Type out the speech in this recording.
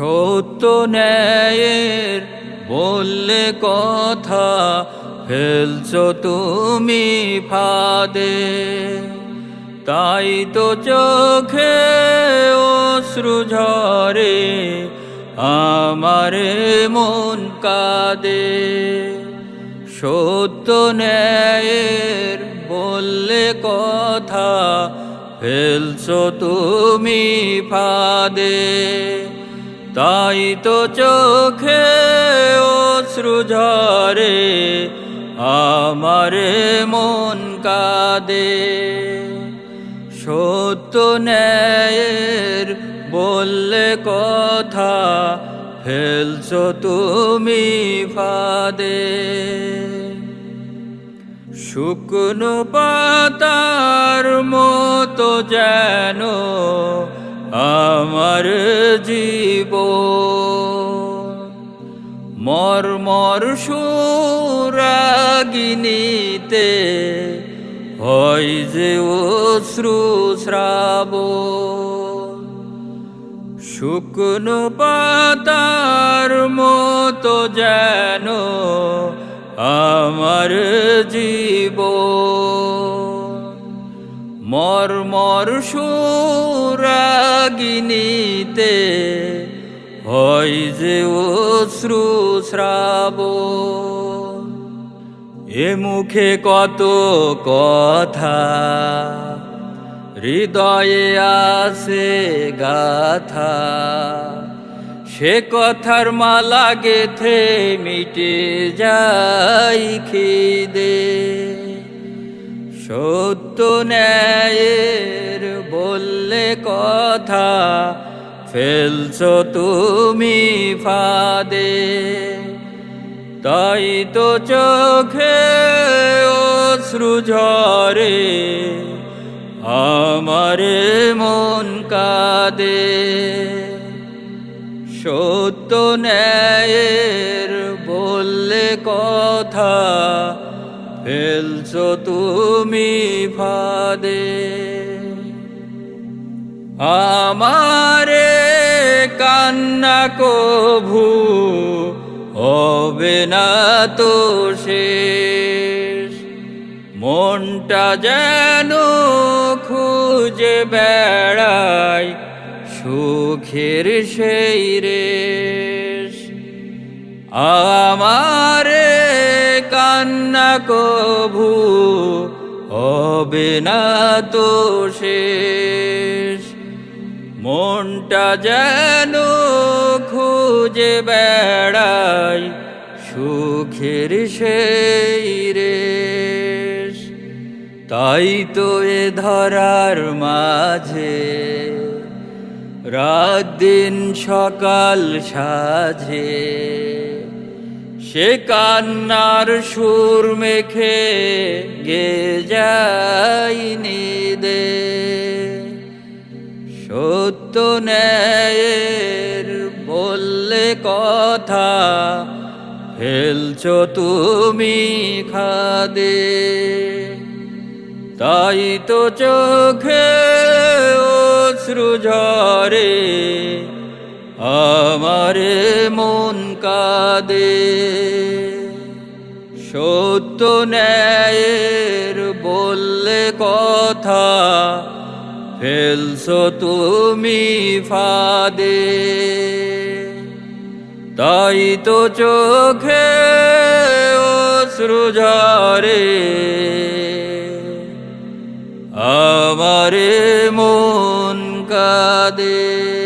সত্য ন্যায়ের বললে কথা ফেলছো তুমি ফাদে। তাই তো চোখে অশ্রু ঝরে, আমারে মন কাদে। সত্য ন্যায়ের বললে কথা ফেলছো তুমি ফাদে। তাই তো চোখে অশ্রু ঝরে, আমারে মন কাদে। সত্য ন্যায়ের বললে কথা, ফেলছো তুমি ফাদে। শুকনো পাতার মতো যেন আমার জীব মর্মর সুরাগিনীতে হয় যে অশ্রু শ্রাব শুকনো পাতার মতো যেন আমার জীব মর্মর সুরাগিনীতে, হয় যে অশ্রু শ্রাব। এ মুখে কত কথা, হৃদয়ে আসে গাথা। সে কথার মালা গেথে মিটে যাই খিদে। সত্য ন্যায়ের বললে কথা, ফেলছো তুমি ফাদে। তাই তো চোখে অশ্রু ঝরে, আমারে মন কাদে। সত্য ন্যায়ের বললে কথা ফেলছো তুমি ফাদে। আমারে কান্না কভু হবে না তো শেষ। মনটা যেন খুঁজে বেড়ায় সুখের সেই রেশ। আমারে কান্না কভু হবে না তো শেষ। মনটা যেন খুঁজে বেড়ায় সুখের সেই রেশ। তাই তো এ ধরার মাঝে রাত দিন সকাল সাঝে। সে কান্নার সুর মেখে গে যাইনি দে সত্য ন্যায়ের বললে কথা, ফেলছো তুমি খাদে। তাই তো চোখে অশ্রু ঝরে আমারে মন কাদে। সত্য ন্যায়ের বললে কথা, ফেলছো তুমি ফাদে। তাই তো চোখে অশ্রু ঝরে। আমারে মন কাদে।